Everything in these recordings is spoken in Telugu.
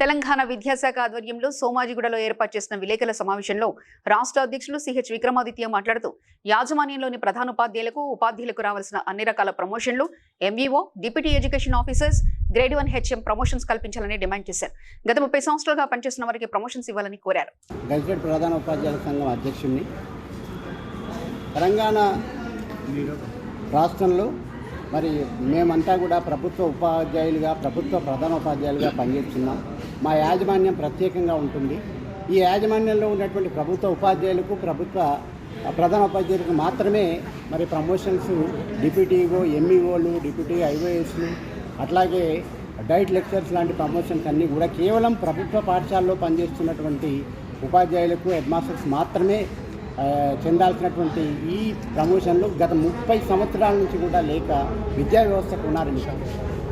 తెలంగాణ విద్యాశాఖ ఆధ్వర్యంలో సోమాజిగూడలో ఏర్పాటు చేసిన విలేకరుల సమావేశంలో రాష్ట్ర అధ్యక్షులు సిహెచ్ విక్రమాదిత్య మాట్లాడుతూ యాజమాన్యంలోని ప్రధాన ఉపాధ్యాయులకు ఉపాధ్యాయులకు రావాల్సిన అన్ని రకాల ప్రమోషన్లు MEO deputy education officers grade one HM promotions కల్పించాలని డిమాండ్ చేశారు. గత ముప్పై సంవత్సరాలుగా పనిచేస్తున్న వారికి ప్రమోషన్స్ ఇవ్వాలని కోరారు. ప్రధాన ఉపాధ్యాయుల సంఘం అధ్యక్షుడిని తెలంగాణ రాష్ట్రంలో మరి మేమంతా కూడా ప్రభుత్వ ఉపాధ్యాయులుగా ప్రభుత్వ ప్రధాన ఉపాధ్యాయులుగా పనిచేస్తున్నాం. మా యాజమాన్యం ప్రత్యేకంగా ఉంటుంది. ఈ యాజమాన్యంలో ఉన్నటువంటి ప్రభుత్వ ఉపాధ్యాయులకు ప్రభుత్వ ప్రధాన ఉపాధ్యాయులకు మాత్రమే మరి ప్రమోషన్స్ డిప్యూటీఓ ఎంఈఓలు డిప్యూటీ ఐఓఎస్లు అట్లాగే డైట్ లెక్చర్స్ లాంటి ప్రమోషన్స్ అన్నీ కూడా కేవలం ప్రభుత్వ పాఠశాలలో పనిచేస్తున్నటువంటి ఉపాధ్యాయులకు హెడ్ మాస్టర్స్ మాత్రమే చెందాల్సినటువంటి ఈ ప్రమోషన్లు గత ముప్పై సంవత్సరాల నుంచి కూడా లేక విద్యా వ్యవస్థకు ఉన్నారండి.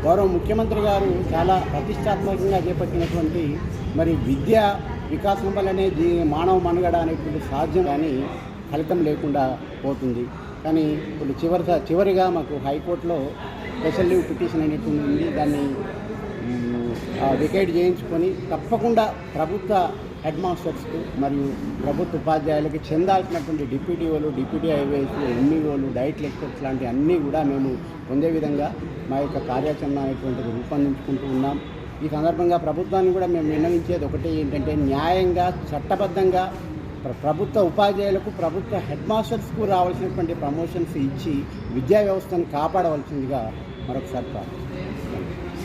గౌరవ ముఖ్యమంత్రి గారు చాలా ప్రతిష్టాత్మకంగా చేపట్టినటువంటి మరి విద్య వికాసం వల్లనే దీని మానవ మనుగడ అనేటువంటి సాధ్యం కానీ ఫలితం లేకుండా పోతుంది. కానీ ఇప్పుడు చివరి చివరిగా మాకు హైకోర్టులో స్పెషల్ లీవ్ పిటిషన్ అనేటువంటి ఉంది. దాన్ని వికెట్ చేయించుకొని తప్పకుండా ప్రభుత్వ హెడ్ మాస్టర్స్కు మరియు ప్రభుత్వ ఉపాధ్యాయులకి చెందాల్సినటువంటి డిప్యూటీఓలు డిప్యూటీ ఐవేస్లు ఎంఈఓలు డైట్ లెక్చర్స్ లాంటి అన్నీ కూడా మేము పొందే విధంగా మా యొక్క కార్యాచరణ అనేటువంటిది రూపొందించుకుంటూ ఉన్నాం. ఈ సందర్భంగా ప్రభుత్వాన్ని కూడా మేము విన్నవించేది ఒకటి ఏంటంటే న్యాయంగా చట్టబద్ధంగా ప్ర- ప్రభుత్వ ఉపాధ్యాయులకు ప్రభుత్వ హెడ్ మాస్టర్స్కు రావాల్సినటువంటి ప్రమోషన్స్ ఇచ్చి విద్యా వ్యవస్థను కాపాడవలసిందిగా మరొకసారి ప్రార్థన